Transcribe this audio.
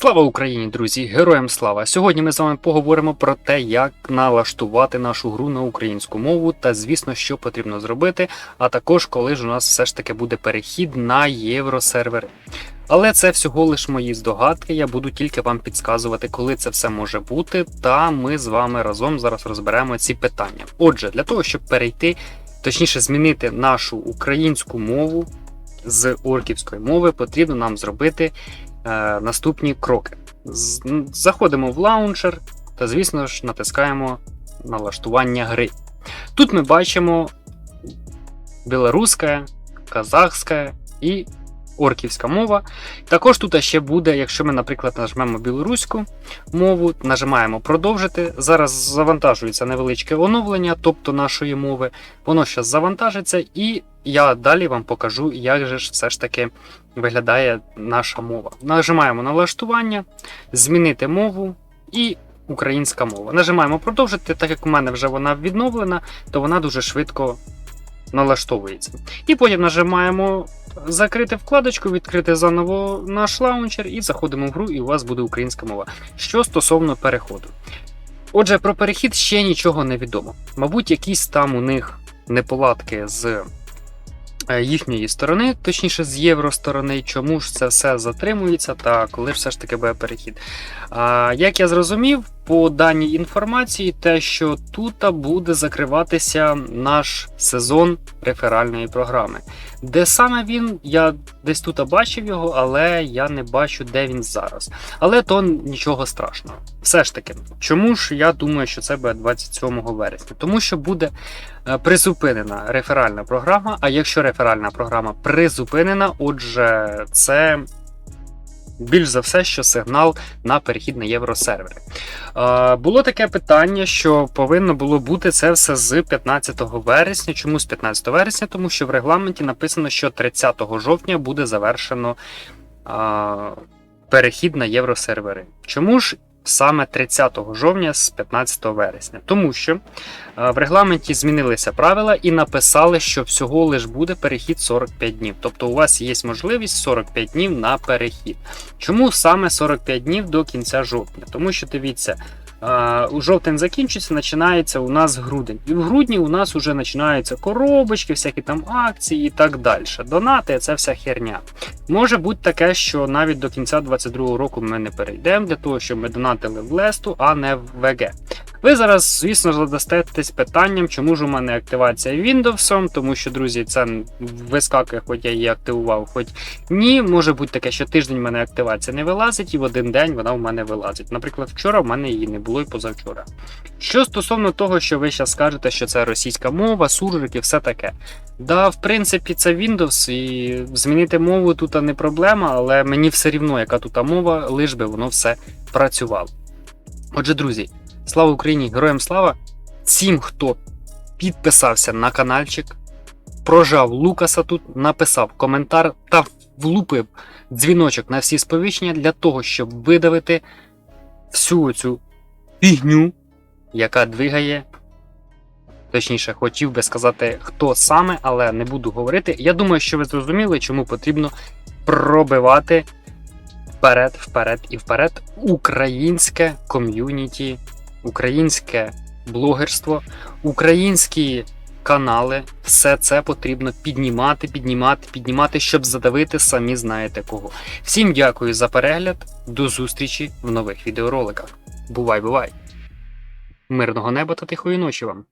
Слава Україні, друзі! Героям слава! Сьогодні ми з вами поговоримо про те, як налаштувати нашу гру на українську мову, та звісно, що потрібно зробити, а також коли ж у нас все ж таки буде перехід на євросервери. Але це всього лиш мої здогадки. Я буду тільки вам підказувати, коли це все може бути. Та ми з вами разом зараз розберемо ці питання. Отже, для того, щоб перейти, точніше змінити нашу українську мову з орківської мови, потрібно нам зробити наступні кроки. Заходимо в лаунчер та, звісно ж, натискаємо налаштування гри. Тут ми бачимо білоруська, казахська і орківська мова. Також тут ще буде, якщо ми, наприклад, нажмемо білоруську мову, нажимаємо продовжити. Зараз завантажується невеличке оновлення, тобто нашої мови. Воно зараз завантажиться, і я далі вам покажу, як же ж все ж таки виглядає наша мова. Нажимаємо налаштування, змінити мову і українська мова. Нажимаємо продовжити, так як у мене вже вона відновлена, то вона дуже швидко налаштовується. І потім нажимаємо закрити вкладочку, відкрити заново наш лаунчер і заходимо в гру, і у вас буде українська мова. Що стосовно переходу. Отже, про перехід ще нічого не відомо. Мабуть, якісь там у них неполадки з е, їхньої сторони, точніше з євросторони, чому ж це все затримується та коли все ж таки буде перехід. А, як я зрозумів, по даній інформації, те, що тут буде закриватися наш сезон реферальної програми. Де саме він, я десь тут бачив його, але я не бачу, де він зараз. Але то нічого страшного. Все ж таки, чому ж я думаю, що це буде 27 вересня? Тому що буде е, призупинена реферальна програма. А якщо реферальна програма призупинена, отже, це більш за все, що сигнал на перехід на євросервери. Було таке питання, що повинно було бути це все з 15 вересня. Чому з 15 вересня? Тому що в регламенті написано, що 30 жовтня буде завершено перехід на євросервери. Чому ж саме 30 жовтня з 15 вересня? Тому що в регламенті змінилися правила і написали, що всього лиш буде перехід 45 днів. Тобто у вас є можливість 45 днів на перехід. Чому саме 45 днів до кінця жовтня? Тому що дивіться. У жовтень закінчується, починається у нас грудень. І в грудні у нас вже починаються коробочки, всякі там акції і так далі. Донати це вся херня. Може бути таке, що навіть до кінця 22-го року ми не перейдемо для того, щоб ми донатили в Лесту, а не в ВГ. Ви зараз, звісно, задастетесь питанням, чому ж у мене активація Windows, тому що, друзі, це вискакує, хоч я її активував, хоч ні. Може бути таке, що тиждень в мене активація не вилазить, і в один день вона в мене вилазить. Наприклад, вчора в мене її не було і позавчора. Що стосовно того, що ви зараз скажете, що це російська мова, суржик і все таке. Да, в принципі, це Windows, і змінити мову тут не проблема, але мені все рівно, яка тут мова, лиш би воно все працювало. Отже, друзі, слава Україні, героям слава! Всім, хто підписався на каналчик, прожав Лукаса тут, написав коментар та влупив дзвіночок на всі сповіщення для того, щоб видавити всю цю фігню, яка двигає. Точніше, хотів би сказати, хто саме, але не буду говорити. Я думаю, що ви зрозуміли, чому потрібно пробивати вперед, вперед і вперед українське ком'юніті, українське блогерство, українські канали. Все це потрібно піднімати, піднімати, піднімати, щоб задавити самі знаєте кого. Всім дякую за перегляд. До зустрічі в нових відеороликах. Бувай, бувай! Мирного неба та тихої ночі вам!